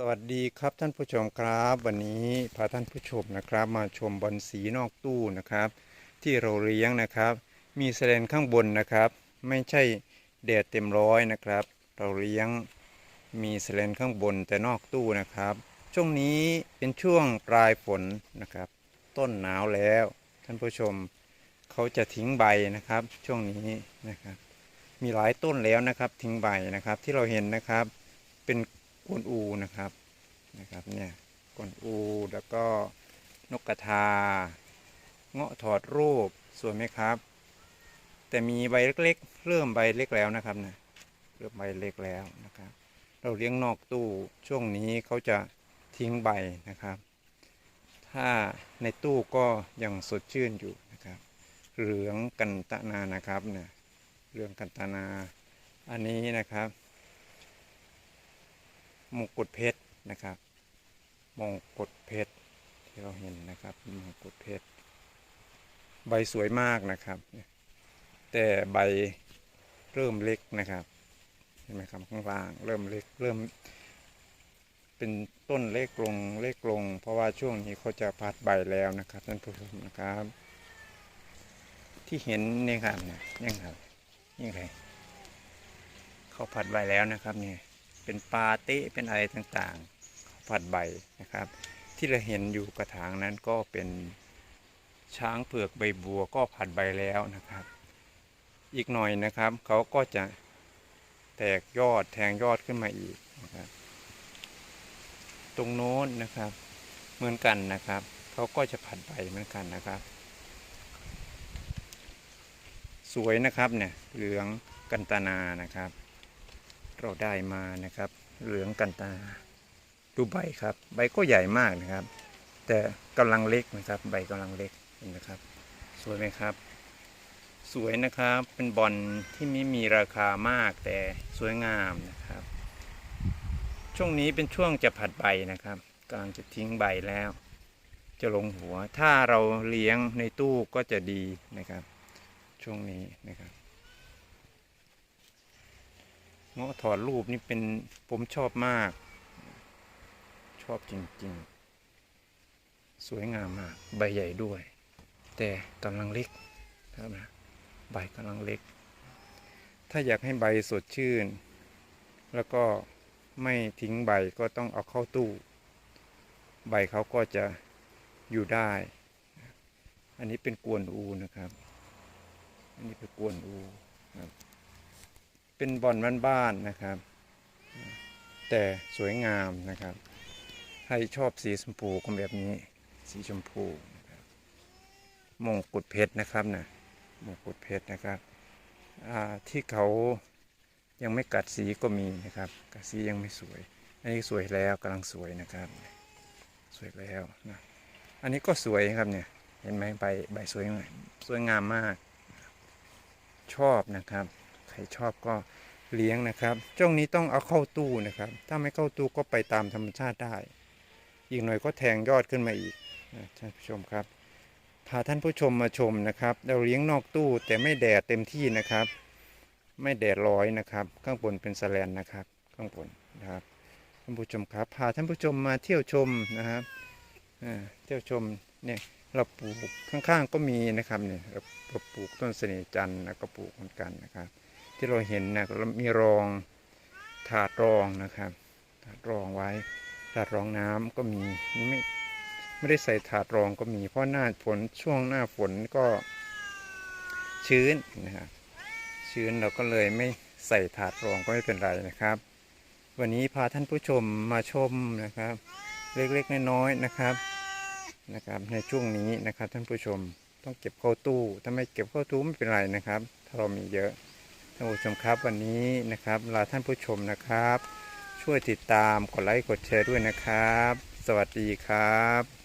สวัสดีครับท่านผู้ชมครับ วันนี้พาท่านผู้ชมนะครับ มาชมบอลสีนอกตู้นะครับ ที่เราเลี้ยงนะครับ มีแสลนข้างบนนะครับ ไม่ใช่แดดเต็มร้อยนะครับ เราเลี้ยงมีแสลนข้างบนแต่นอกตู้นะครับ ช่วงนี้เป็นช่วงปลายฝนนะครับ ต้นหนาวแล้ว ท่านผู้ชมเขาจะทิ้งใบนะครับ ช่วงนี้นะครับ มีหลายต้นแล้วนะครับ ทิ้งใบนะครับที่เราเห็นนะครับ เป็น กวนอูนะครับนะครับเนี่ยกวนอูแล้วก็นกกระทา เงาะถอดรูปสวยไหมครับ แต่มีใบเล็กๆ เริ่มใบเล็กแล้วนะครับนะเริ่มใบเล็กแล้วนะครับ เราเลี้ยงนอกตู้ช่วงนี้เขาจะทิ้งใบนะครับ ถ้าในตู้ก็ยังสดชื่นอยู่นะครับเหลืองกันตนานะครับเนี่ยเหลืองกันตนาอันนี้นะครับ มงกุฎเพชรนะครับมงกุฎเพชรที่เราเห็นนะครับมงกุฎเพชรใบสวยมากนะครับ แต่ใบเริ่มเล็กนะครับเห็นไหมครับข้างล่างเริ่มเล็กเริ่ม เป็นต้นเล็กลงเล็กลง เพราะว่าช่วงนี้เขาจะพัดใบแล้วนะครับท่านผู้ชมนะครับ ที่เห็นนี่ครับเนี่ยนี่ครับนี่ไงเขาพัดใบแล้วนะครับเนี่ย เป็นปลาเต้เป็นอะไรต่างๆ ผัดใบนะครับ ที่เราเห็นอยู่กระถางนั้นก็เป็นช้างเผือกใบบัวก็ผัดใบแล้วนะครับ อีกหน่อยนะครับเขาก็จะแตกยอดแทงยอดขึ้นมาอีกนะครับ ตรงโน้นนะครับเหมือนกันนะครับเขาก็จะผัดใบเหมือนกันนะครับ สวยนะครับเนี่ยเหลืองกันตนานะครับ เราได้มานะครับ เหลืองกันตา ดูใบครับ ใบก็ใหญ่มากนะครับ แต่กำลังเล็กนะครับ ใบกำลังเล็กเห็นนะครับ สวยไหมครับ สวยนะครับเป็นบอลที่ไม่มีราคามากแต่สวยงามนะครับ ช่วงนี้เป็นช่วงจะผัดใบนะครับกำลังจะทิ้งใบแล้ว จะลงหัวถ้าเราเลี้ยงในตู้ก็จะดีนะครับ ช่วงนี้นะครับ เงาะถอดรูปนี่เป็นผมชอบมาก ชอบจริงๆ สวยงามมาก ใบใหญ่ด้วย แต่กำลังเล็กครับนะใบกำลังเล็ก ถ้าอยากให้ใบสดชื่น แล้วก็ไม่ทิ้งใบก็ต้องเอาเข้าตู้ ใบเขาก็จะอยู่ได้ อันนี้เป็นกวนอูนะครับ อันนี้เป็นกวนอูครับ เป็นบอลบ้านๆนะครับ แต่สวยงามนะครับใครชอบสีชมพูก็แบบนี้ สีชมพูมงกุฎเพชรนะครับนะมงกุฎเพชรนะครับที่เขายังไม่กัดสีก็มีนะครับ กัดสียังไม่สวย อันนี้สวยแล้วกำลังสวยนะครับ สวยแล้วนะอันนี้ก็สวยครับเนี่ยเห็นไหมใบใบสวยสวยงามมาก ชอบนะครับ ชอบก็เลี้ยงนะครับช่วงนี้ต้องเอาเข้าตู้นะครับ ถ้าไม่เข้าตู้ก็ไปตามธรรมชาติได้ อีกหน่อยก็แทงยอดขึ้นมาอีกท่านผู้ชมครับ พาท่านผู้ชมมาชมนะครับ เราเลี้ยงนอกตู้แต่ไม่แดดเต็มที่นะครับ ไม่แดดร้อยนะครับ ข้างบนเป็นสแลนนะครับ ข้างบนนะครับท่านผู้ชมครับ พาท่านผู้ชมมาเที่ยวชมนะครับเที่ยวชมเนี่ยเราปลูกข้างๆก็มีนะครับเนี่ยเราปลูกต้นเสน่จันทร์แล้วก็ปลูกเหมือนกันนะครับ ที่เราเห็นนะเรามีรองถาดรองนะครับถาดรองไว้ถาดรองน้ำก็มีไม่ไม่ได้ใส่ถาดรองก็มี เพราะหน้าฝนช่วงหน้าฝนก็ชื้นนะครับชื้นเราก็เลยไม่ใส่ถาดรองก็ไม่เป็นไรนะครับ วันนี้พาท่านผู้ชมมาชมนะครับ เล็กๆน้อยๆนะครับนะครับในช่วงนี้นะครับท่านผู้ชมต้องเก็บเข้าตู้ถ้าไม่เก็บเข้าตู้ไม่เป็นไรนะครับ ถ้าเรามีเยอะ ท่านผู้ชมครับวันนี้นะครับลาท่านผู้ชมนะครับ ช่วยติดตามกดไลค์กดแชร์ด้วยนะครับ สวัสดีครับ